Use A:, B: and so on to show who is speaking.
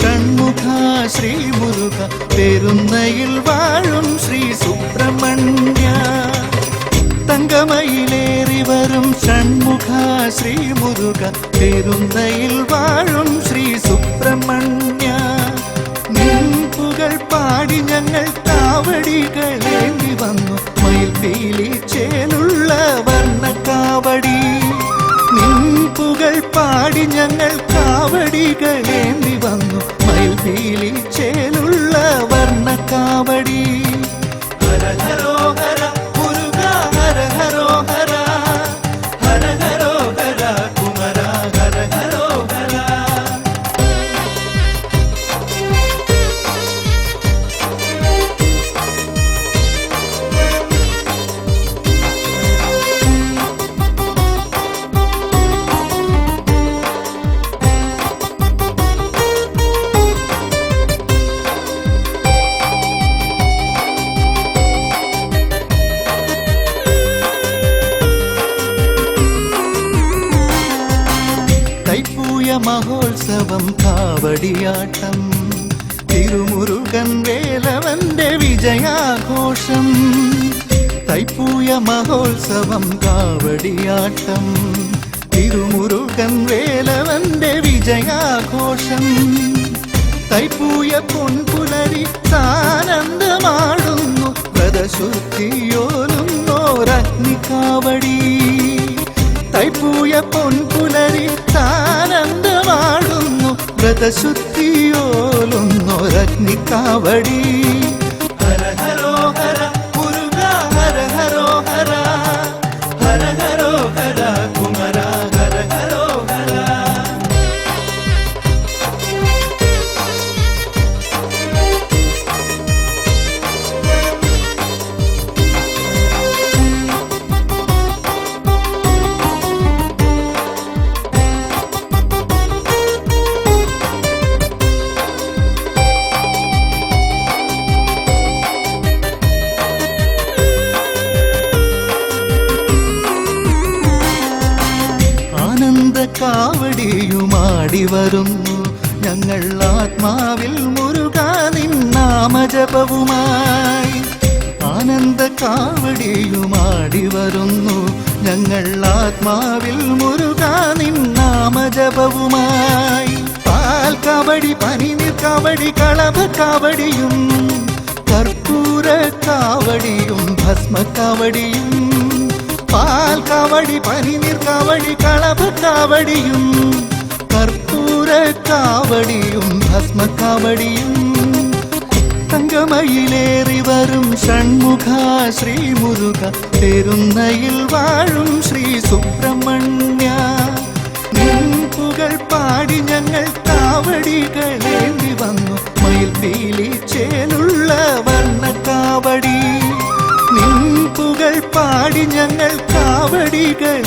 A: ഷൺമുഖ ശ്രീ മുരുക പെരുന്നയിൽ വാഴും ശ്രീ സുബ്രഹ്മണ്യ. തങ്കമയിലേറി വരും ഷൺമുഖ ശ്രീ മുരുക പെരുന്നയിൽ വാഴും ശ്രീ സുബ്രഹ്മണ്യ. നിൻപുകൾ പാടി ഞങ്ങൾ കാവടികളേന്തി കാവടികളേന്തി വന്നു മയിൽപീലി ചേലുള്ള വർണക്കാവടി. മഹോത്സവം കാവടിയാട്ടം തിരുമുരുകൻ വേലവന്റെ വിജയാഘോഷം തൈപ്പൂയ മഹോത്സവം കാവടിയാട്ടം തിരുമുരുകൻ വേലവന്റെ വിജയാഘോഷം തൈപ്പൂയ പൊൻപുലരി സാനന്ദമാടുന്നു വ്രതശുദ്ധിയോലുന്നോരഗ്നിക്കാവടി വ്രതശുദ്ധിയോലുന്നൊരഗ്നിക്കാവടി വരുന്നു ഞങ്ങൾ ആത്മാവിൽ മുരുക നിന്നാമജപവുമായി ആനന്ദ കാവടിയുമാടി വരുന്നു ഞങ്ങൾ ആത്മാവിൽ മുരുക നിന്നാമജപവുമായി പാൽ കബടി പനിനീർ കബടി കളഭ കാവടിയും കർപ്പൂര കാവടിയും ഭസ്മ കാവടിയും പാൽ കാവടി പനിനീർ കാവടി കളഭ കാവടിയും കാവടിയും ഭസ്മ കാവടിയും തങ്കമയിലേറി വരും ഷൺമുഖ ശ്രീ മുരുക പെരുന്നയിൽ വാഴും ശ്രീ സുബ്രഹ്മണ്യ. നിൻപുകൾ പാടി ഞങ്ങൾ കാവടികളേന്തി വന്നു മയിൽപീലി ചേലുള്ള വർണക്കാവടി. നിൻപുകൾ പാടി ഞങ്ങൾ കാവടികൾ